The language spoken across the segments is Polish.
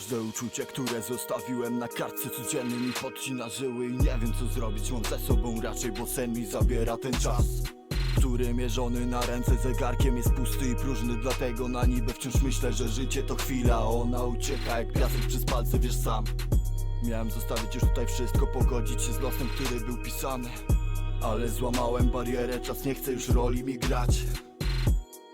Każde uczucie, które zostawiłem na kartce codziennie mi podcina żyły. I nie wiem co zrobić, mam ze sobą raczej, bo sen mi zabiera ten czas który mierzony na ręce zegarkiem jest pusty i próżny. Dlatego na niby wciąż myślę, że życie to chwila. Ona ucieka jak piasek przez palce, wiesz sam. Miałem zostawić już tutaj wszystko, pogodzić się z losem, który był pisany. Ale złamałem barierę, czas nie chce już roli mi grać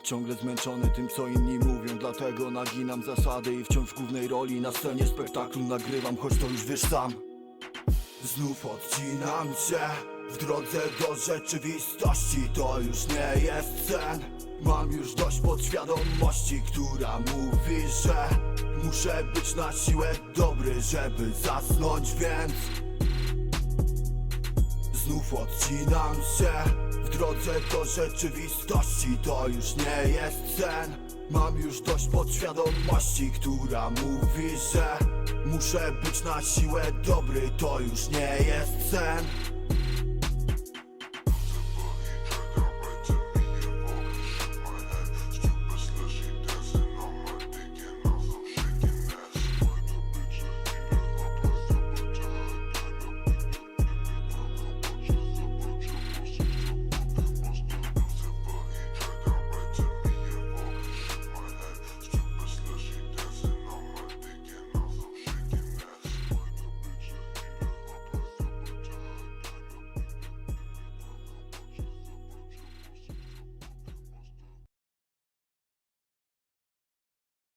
Ciągle zmęczony tym co inni mówią. Dlatego naginam zasady i wciąż w głównej roli. Na scenie spektaklu nagrywam, choć to już wiesz sam. Znów odcinam się w drodze do rzeczywistości. To już nie jest sen. Mam już dość podświadomości, która mówi, że Muszę być na siłę dobry, żeby zasnąć, więc Znów odcinam się. W drodze do rzeczywistości To już nie jest sen. Mam już dość podświadomości, która mówi, że Muszę być na siłę dobry, to już nie jest sen